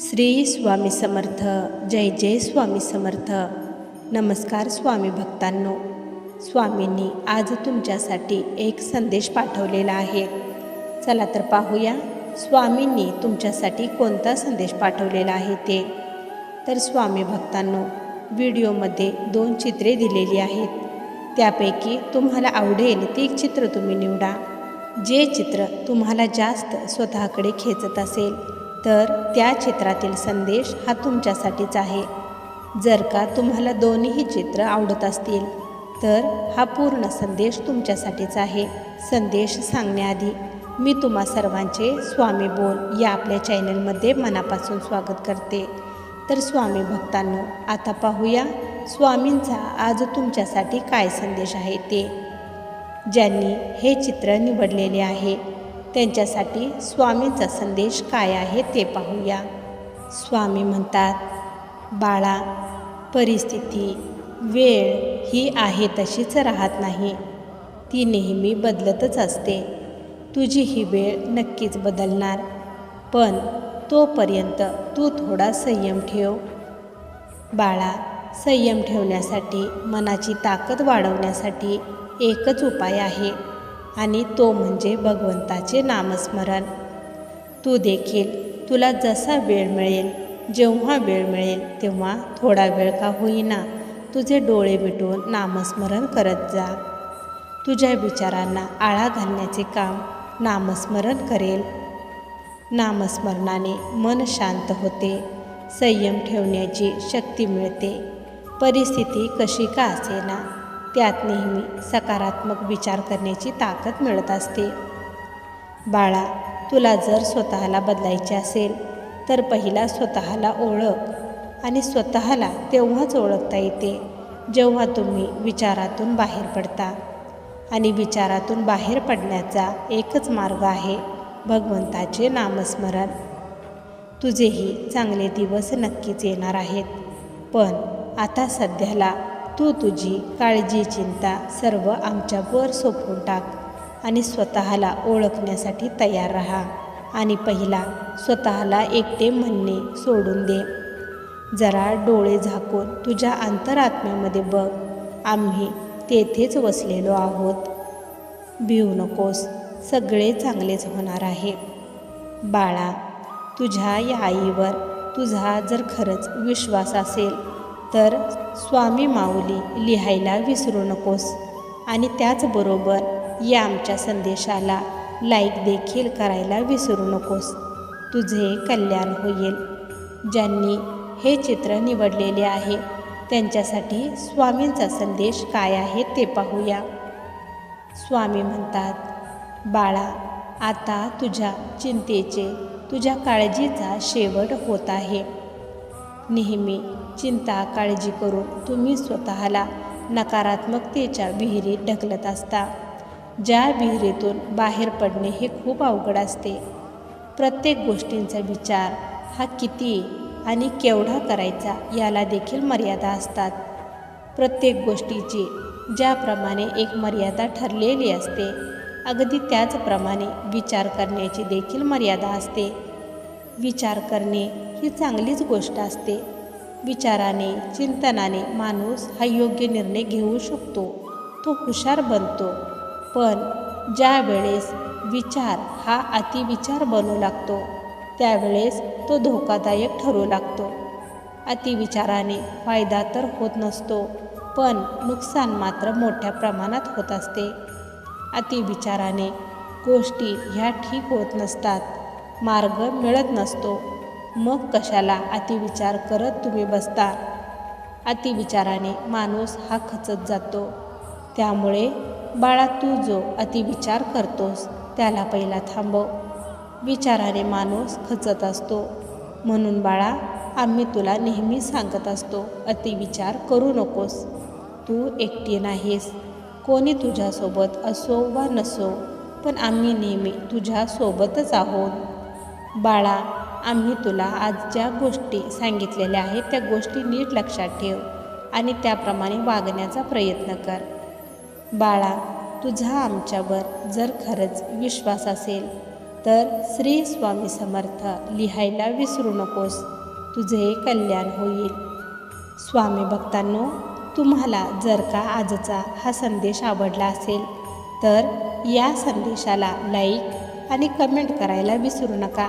श्री स्वामी समर्थ जय जय स्वामी समर्थ. नमस्कार स्वामी भक्तांनो. स्वामींनी आज तुमच्यासाठी एक संदेश पाठवलेला आहे. चला तर पाहूया स्वामींनी तुमच्यासाठी कोणता संदेश पाठवलेला आहे ते. तर स्वामी भक्तांनो व्हिडिओमध्ये दोन चित्रे दिलेली आहेत. त्यापैकी तुम्हाला आवडेल ते एक चित्र तुम्ही निवडा. जे चित्र तुम्हाला जास्त स्वतःकडे खेचत असेल तर त्या चित्रातील संदेश हा तुमच्यासाठीच आहे. जर का तुम्हाला दोन्हीही चित्र आवडत असतील तर हा पूर्ण संदेश तुमच्यासाठीच आहे. संदेश सांगण्याआधी मी तुम्हा सर्वांचे स्वामी बोल या आपल्या चॅनलमध्ये मनापासून स्वागत करते. तर स्वामी भक्तांनो आता पाहूया स्वामींचा आज तुमच्यासाठी काय संदेश आहे ते. ज्यांनी हे चित्र निवडलेले आहे त्यांच्यासाठी स्वामींचा संदेश काय आहे ते पाहूया. स्वामी म्हणतात बाळा परिस्थिती वेळ ही आहे तशीच राहत नाही. ती नेहमी बदलतच असते. तुझी ही वेळ नक्कीच बदलणार. पण तोपर्यंत तू थोडा संयम ठेव. बाळा संयम ठेवण्यासाठी मनाची ताकद वाढवण्यासाठी एकच उपाय आहे. आणि तो म्हणजे भगवंताचे नामस्मरण. तू देखील तुला जसा वेळ मिळेल जेव्हा वेळ मिळेल तेव्हा थोडा वेळ का होईना तुझे डोळे मिटून नामस्मरण करत जा. तुझ्या विचारांना आळा घालण्याचे काम नामस्मरण करेल. नामस्मरणाने मन शांत होते संयम ठेवण्याची शक्ती मिळते. परिस्थिती कशी का असेना? त्यात नेहमी सकारात्मक विचार करण्याची ताकद मिळत असते. बाळा तुला जर स्वतःला बदलायचे असेल तर पहिला स्वतःला ओळख आणि स्वतःला तेव्हाच ओळखता येते जेव्हा तुम्ही विचारातून बाहेर पडता. आणि विचारातून बाहेर पडण्याचा एकच मार्ग आहे भगवंताचे नामस्मरण. तुझेही चांगले दिवस नक्कीच येणार आहेत पण आता सध्याला तू तुझी काळजी चिंता सर्व आमच्यावर सोपवून टाक आणि स्वतःला ओळखण्यासाठी तयार राहा. आणि पहिला स्वतःला एकटे म्हणणे सोडून दे. जरा डोळे झाकून तुझ्या अंतरात्म्यामध्ये बघ. आम्ही तेथेच वसलेलो आहोत. भिऊ नकोस सगळे चांगलेच होणार आहे. बाळा तुझ्या या आईवर तुझा जर खरंच विश्वास असेल तर स्वामी माऊली लिहायला विसरू नकोस. आणि त्याचबरोबर या आमच्या संदेशाला लाईक देखील करायला विसरू नकोस. तुझे कल्याण होईल. ज्यांनी हे चित्र निवडलेले आहे त्यांच्यासाठी स्वामींचा संदेश काय आहे ते पाहूया. स्वामी म्हणतात बाळा आता तुझ्या चिंतेचे तुझ्या काळजीचा शेवट होत आहे. नेहमी चिंता काळजी करून तुम्ही स्वतःला नकारात्मकतेच्या विहिरीत ढकलत असता. ज्या विहिरीतून बाहेर पडणे हे खूप अवघड असते. प्रत्येक गोष्टींचा विचार हा किती आणि केवढा करायचा याला देखील मर्यादा असतात. प्रत्येक गोष्टीची ज्याप्रमाणे एक मर्यादा ठरलेली असते अगदी त्याचप्रमाणे विचार करण्याची देखील मर्यादा असते. विचार करणे ही चांगलीच गोष्ट असते. विचाराने चिंतनाने माणूस हा योग्य निर्णय घेऊ शकतो. तो हुशार बनतो. पण ज्या वेळेस विचार हा अतिविचार बनू लागतो त्यावेळेस तो धोकादायक ठरू लागतो. अतिविचाराने फायदा तर होत नसतो पण नुकसान मात्र मोठ्या प्रमाणात होत असते. अतिविचाराने गोष्टी ह्या ठीक होत नसतात मार्ग मिळत नसतो. मग कशाला अतिविचार करत तुम्ही बसता? अतिविचाराने माणूस हा खचत जातो. त्यामुळे बाळा तू जो अतिविचार करतोस त्याला पहिला थांबव. विचाराने माणूस खचत असतो. म्हणून बाळा आम्ही तुला नेहमी सांगत असतो अतिविचार करू नकोस. तू एकटी नाहीस. कोणी तुझ्यासोबत असो वा नसो पण आम्ही नेहमी तुझ्यासोबतच आहोत. बाळा आम्ही तुला आज ज्या गोष्टी सांगितलेल्या आहेत. त्या गोष्टी नीट लक्षात ठेव आणि त्याप्रमाणे वागण्याचा प्रयत्न कर. बाळा तुझा आमच्यावर जर खरंच विश्वास असेल तर श्री स्वामी समर्थ लिहायला विसरू नकोस. तुझे कल्याण होईल. स्वामी भक्तांनो तुम्हाला जर का आजचा हा संदेश आवडला असेल तर या संदेशाला लाईक आणि कमेंट करायला विसरू नका.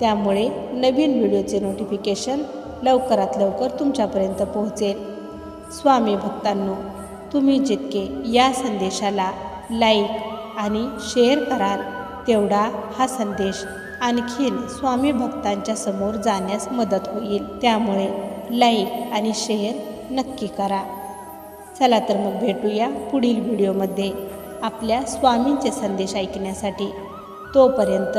त्यामुळे नवीन व्हिडिओचे नोटिफिकेशन लवकरात लवकर तुमच्यापर्यंत पोहोचेल. स्वामी भक्तांनो तुम्ही जितके या संदेशाला लाईक आणि शेअर कराल तेवढा हा संदेश आणखीन स्वामी भक्तांच्या समोर जाण्यास मदत होईल. त्यामुळे लाईक आणि शेअर नक्की करा. चला तर मग भेटूया पुढील व्हिडिओमध्ये आपल्या स्वामींचे संदेश ऐकण्यासाठी तोपर्यंत